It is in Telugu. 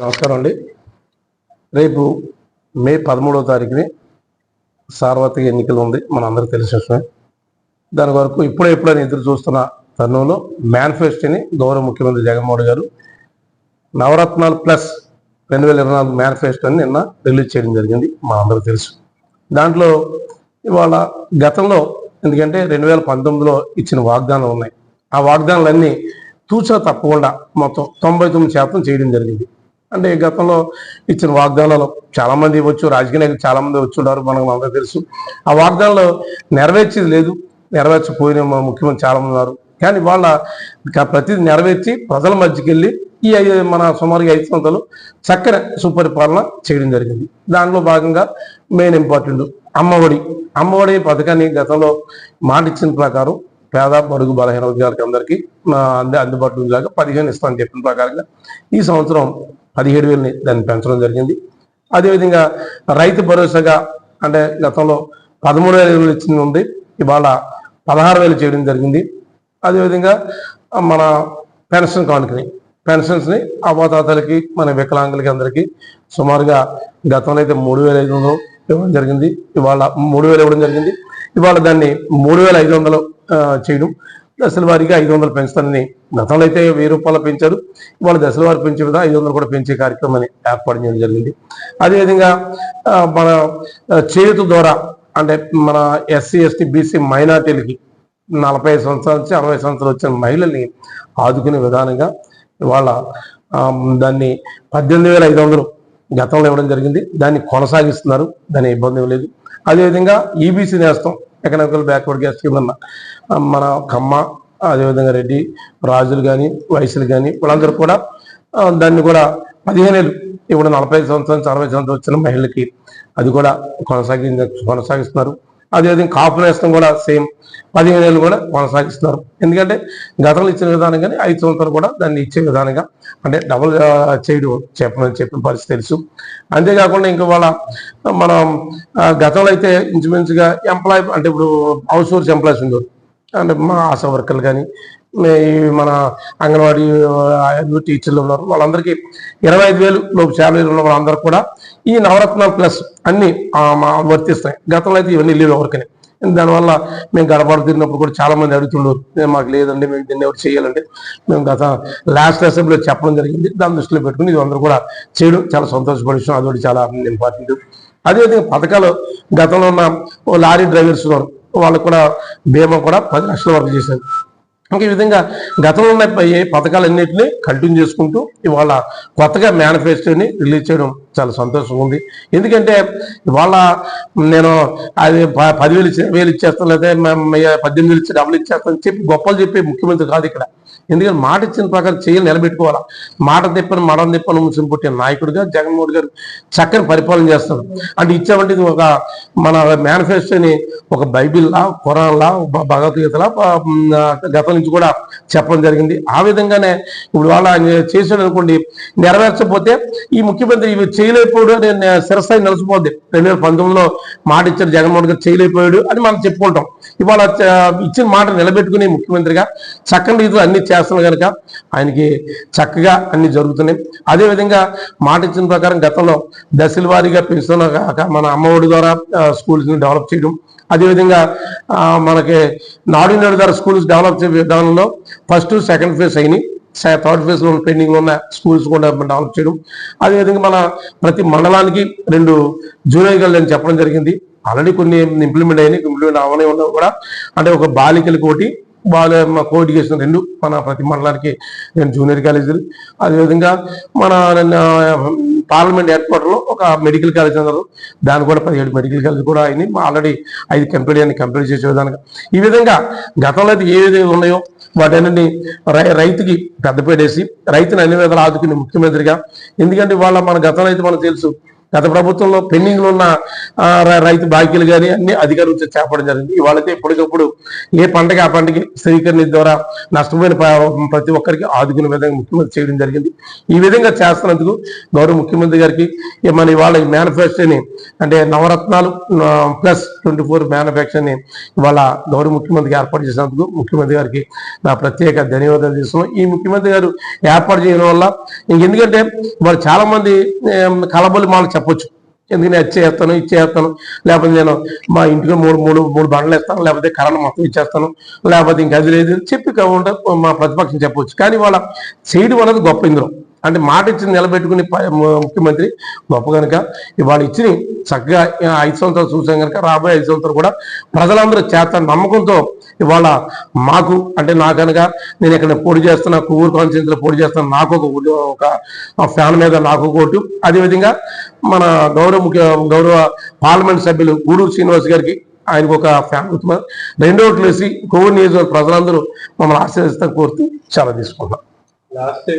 నమస్కారం అండి. రేపు మే పదమూడవ తారీఖుని సార్వత్రిక ఎన్నికలు ఉంది. మన అందరికీ తెలిసిన విషయమే. దాని వరకు ఇప్పుడే ఎప్పుడైనా ఎదురు చూస్తున్న తరుణంలో మేనిఫెస్టోని గౌరవ ముఖ్యమంత్రి జగన్మోహన్ గారు నవరత్నాలు ప్లస్ రెండు వేల ఇరవై నాలుగు మేనిఫెస్టోని నిన్న రిలీజ్ చేయడం జరిగింది. మా అందరికీ తెలుసు. దాంట్లో ఇవాళ గతంలో ఎందుకంటే రెండు వేల పంతొమ్మిదిలో ఇచ్చిన వాగ్దానాలు ఉన్నాయి. ఆ వాగ్దానాలన్నీ తూచా తప్పకుండా మొత్తం తొంభై తొమ్మిది శాతం చేయడం జరిగింది. అంటే గతంలో ఇచ్చిన వాగ్దానాలు చాలా మంది ఇవ్వచ్చు రాజకీయ నాయకులు చాలా మంది వచ్చి ఉన్నారు మనకు అందరూ తెలుసు. ఆ వాగ్దానాలు నెరవేర్చేది లేదు నెరవేర్చపోయిన ముఖ్యమంత్రి చాలా మంది ఉన్నారు. కానీ వాళ్ళ ప్రతిదీ నెరవేర్చి ప్రజల మధ్యకి వెళ్ళి ఈ మన సుమారుగా ఐదు సంవత్సరాలు చక్కని సుపరిపాలన చేయడం జరిగింది. దానిలో భాగంగా మెయిన్ ఇంపార్టెంట్ అమ్మఒడి. అమ్మఒడి పథకాన్ని గతంలో మాట ఇచ్చిన ప్రకారం పేద బడుగు బలహీన వర్గాలకి అందరికీ అందుబాటులో ఉండేలాగా పదిహేను ఇస్తామని చెప్పిన ప్రకారంగా ఈ సంవత్సరం పదిహేడు వేలని దాన్ని పెంచడం జరిగింది. అదేవిధంగా రైతు భరోసాగా అంటే గతంలో పదమూడు వేల వేలు ఇచ్చింది ఉంది. ఇవాళ పదహారు వేలు చేయడం జరిగింది. అదేవిధంగా మన పెన్షన్ కానుకని పెన్షన్స్ని అవ్వాతాతలకి మన వికలాంగులకి అందరికీ సుమారుగా గతంలో అయితే మూడు వేల ఐదు వందలు ఇవ్వడం జరిగింది. ఇవాళ మూడు వేలు ఇవ్వడం జరిగింది. ఇవాళ దాన్ని మూడు వేల ఐదు వందలు చేయడం దశల వారీగా ఐదు వందలు పెంచుతానని గతంలో అయితే వెయ్యి రూపాయలు పెంచారు. ఇవాళ దశల వారి పెంచే విధంగా ఐదు వందలు కూడా పెంచే కార్యక్రమాన్ని ఏర్పాటు చేయడం జరిగింది. అదేవిధంగా మన ఆ, చేయుత ద్వారా అంటే మన ఎస్సీ ఎస్టీ బీసీ మైనార్టీలకి నలభై సంవత్సరాల నుంచి అరవై సంవత్సరాలు వచ్చిన మహిళల్ని ఆదుకునే విధానంగా ఇవాళ దాన్ని పద్దెనిమిది వేల ఐదు వందలు గతంలో ఇవ్వడం జరిగింది. దాన్ని కొనసాగిస్తున్నారు. దాని ఇబ్బంది లేదు. అదేవిధంగా ఈబీసీ నేస్తం ఎకనామికల్ బ్యాక్వర్డ్ క్యాస్ట్ స్కీమ్ మన కమ్మ అదేవిధంగా రెడ్డి రాజులు కానీ వయసులు కానీ వాళ్ళందరూ కూడా దాన్ని కూడా పదిహేనేళ్ళు ఇప్పుడు నలభై సంవత్సరాలు అరవై సంవత్సరాలు వచ్చిన మహిళలకి అది కూడా కొనసాగి కొనసాగిస్తున్నారు. అదేవిధంగా కాపు నేస్తం కూడా సేమ్ పదిహేను ఏళ్ళు కూడా కొనసాగిస్తున్నారు. ఎందుకంటే గతంలో ఇచ్చిన విధానంగానే ఐదు సంవత్సరాలు కూడా దాన్ని ఇచ్చే విధానంగా అంటే డబుల్ చేయడం చెప్పమని చెప్పిన పరిస్థితి తెలుసు. అంతేకాకుండా ఇంకా వాళ్ళ మనం గతంలో అయితే ఇంచుమించుగా ఎంప్లాయ్ అంటే ఇప్పుడు హౌస్ సోర్స్ ఎంప్లాయీస్ ఉండేవారు. అంటే మా ఆశా వర్కర్లు కానీ మన అంగన్వాడీ ఆ, టీచర్లు ఉన్నారు. వాళ్ళందరికీ ఇరవై ఐదు వేలు లోపు శాలరీలు ఉన్న వాళ్ళందరూ కూడా ఈ నవరత్నాలు ప్లస్ అన్ని మా వర్తిస్తాయి. గతంలో అయితే ఇవన్నీ లేవు ఎవరికని. దానివల్ల మేము గడపడ తిరిగినప్పుడు కూడా చాలా మంది అడుగుతుండరు మాకు లేదండి మేము దీన్ని ఎవరు చేయాలంటే మేము గత లాస్ట్ అసెంబ్లీలో చెప్పడం జరిగింది. దాని దృష్టిలో పెట్టుకుని ఇది అందరూ కూడా చేయడం చాలా సంతోషపడే విషయం. అదొకటి చాలా ఇంపార్టెంట్. అదేవిధంగా పథకాలు గతంలో ఉన్న ఓ లారీ డ్రైవర్స్ ఉన్నారు. వాళ్ళకు కూడా బీమా కూడా పది లక్షల వరకు చేశారు. ఇంకా ఈ విధంగా గతంలో ఉన్న ప- పథకాలన్నింటినీ కంటిన్యూ చేసుకుంటూ ఇవాళ కొత్తగా మేనిఫెస్టోని రిలీజ్ చేయడం చాలా సంతోషంగా ఉంది. ఎందుకంటే ఇవాళ నేను అది ప- పదివేలు ఇచ్చే వేలు ఇచ్చేస్తాను లేదా పద్దెనిమిది వేలు ఇచ్చి డబ్బులు ఇచ్చేస్తాను చెప్పి గొప్పలు చెప్పే ముఖ్యమంత్రి కాదు ఇక్కడ. ఎందుకంటే మాట ఇచ్చిన ప్రకారం చేయాలి నిలబెట్టుకోవాలా? మాట తిప్పని మడం తిప్పని ముసిన పుట్టిన నాయకుడిగా జగన్మోహన్ గారు చక్కని పరిపాలన చేస్తారు అంటే ఇచ్చామంటే ఇది ఒక మన మేనిఫెస్టోని ఒక బైబిల్లా కురాన్లా భగవద్గీతలా గతం నుంచి కూడా చెప్పడం జరిగింది. ఆ విధంగానే ఇప్పుడు వాళ్ళ ఆయన అనుకోండి నెరవేర్చకపోతే ఈ ముఖ్యమంత్రి ఇవి చేయలేకపోయాడు అని శిరస్థాయి నిలిచిపోద్ది రెండు వేల పంతొమ్మిదిలో మాట ఇచ్చారు జగన్మోహన్ గారు చేయలేకపోయాడు అని మనం చెప్పుకుంటాం. ఇవాళ ఇచ్చిన మాట నిలబెట్టుకునే ముఖ్యమంత్రిగా చక్కని రీతిలో అన్ని చేస్తున్నారు కనుక ఆయనకి చక్కగా అన్ని జరుగుతున్నాయి. అదేవిధంగా మాట ఇచ్చిన ప్రకారం గతంలో దశల వారీగా పెంచుతున్న కాక మన అమ్మఒడి ద్వారా స్కూల్స్ని డెవలప్ చేయడం. అదేవిధంగా మనకి నాడు నాడు ద్వారా స్కూల్స్ డెవలప్ చేసే విధానంలో ఫస్ట్ సెకండ్ ఫేజ్ అయినాయి. థర్డ్ ఫేజ్లో ఉన్న పెండింగ్లో ఉన్న స్కూల్స్ కూడా డెవలప్ చేయడం. అదేవిధంగా మన ప్రతి మండలానికి రెండు జూనియర్ గర్ల్ అని చెప్పడం జరిగింది. ఆల్రెడీ కొన్ని ఇంప్లిమెంట్ అయినాయి ఇంప్లిమెంట్ అవనే ఉన్నా కూడా. అంటే ఒక బాలికల ఒకటి బాల కో ఎడ్యుకేషన్ రెండు మన ప్రతి మండలానికి రెండు జూనియర్ కాలేజీలు. అదేవిధంగా మన పార్లమెంట్ ఏర్పాటులో ఒక మెడికల్ కాలేజ్ అన్నారు. దాని కూడా పదిహేడు మెడికల్ కాలేజ్ కూడా అయింది ఆల్రెడీ ఐదు కంప్లీట్ అని కంప్లీట్ చేసే విధానంగా ఈ విధంగా గతంలో అయితే ఏది ఉన్నాయో వాటన్నిటిని రై- రైతుకి పెద్దపేటేసి రైతుని అన్ని విధాలు ఆదుకునే ముఖ్యమంత్రిగా. ఎందుకంటే వాళ్ళ మన గతంలో అయితే మనకు తెలుసు గత ప్రభుత్వంలో పెండింగ్లో ఉన్న రైతు బాకీలు కానీ అన్ని అధికారులు వచ్చి చేపడం జరిగింది. ఇవాళైతే ఇప్పటికప్పుడు ఏ పంటకి ఆ పంటకి స్థిరీకరణ ద్వారా నష్టపోయిన ప్రతి ఒక్కరికి ఆదుకునే విధంగా ముఖ్యమంత్రి చేయడం జరిగింది. ఈ విధంగా చేస్తున్నందుకు గౌరవ ముఖ్యమంత్రి గారికి మన ఇవాళ ఈ మేనిఫెస్టోని అంటే నవరత్నాలు ప్లస్ ట్వంటీ ఫోర్ మేనిఫెస్టోని ఇవాళ గౌరవ ముఖ్యమంత్రికి ఏర్పాటు చేసినందుకు ముఖ్యమంత్రి గారికి నా ప్రత్యేక ధన్యవాదాలు చేస్తున్నాం. ఈ ముఖ్యమంత్రి గారు ఏర్పాటు చేయడం వల్ల ఇంకెందుకంటే వాళ్ళు చాలా మంది ఏం, కలబొల్లి చెప్పొచ్చు. ఎందుకు నేను ఇచ్చేస్తాను ఇచ్చేస్తాను లేకపోతే నేను మా ఇంటికి మూడు మూడు మూడు బండ్లు ఇస్తాను లేకపోతే కరెంట్ మొత్తం ఇచ్చేస్తాను లేకపోతే ఇంకా అది లేదు చెప్పి కాకుండా మా ప్రతిపక్షం చెప్పొచ్చు. కానీ వాళ్ళ చేయడం అనేది గొప్ప ఇందులో అంటే మాట ఇచ్చి నిలబెట్టుకుని ప- ముఖ్యమంత్రి గొప్ప కనుక ఇవాళ ఇచ్చి చక్కగా ఐదు సంవత్సరాలు చూసాం కనుక రాబోయే ఐదు సంవత్సరాలు కూడా ప్రజలందరూ చేత నమ్మకంతో ఇవాళ మాకు అంటే నా నేను ఇక్కడ పోటీ చేస్తున్నా ఊరు కాన్స్టిట్యూన్సీలో పోటీ చేస్తున్నా నాకు ఒక ఒక ఫ్యాన్ మీద నాకు ఒక ఓటు అదేవిధంగా మన గౌరవ ముఖ్య గౌరవ పార్లమెంట్ సభ్యులు గూడూరు శ్రీనివాస్ గారికి ఆయనకు ఒక ఫ్యాన్ గుర్తు రెండోటి ఓట్లు వేసి కోవిడ్ నియోజకవర్గ ప్రజలందరూ మమ్మల్ని ఆశీర్వదిస్తాం కోరుతూ చాలా తీసుకుంటాం లాస్ట్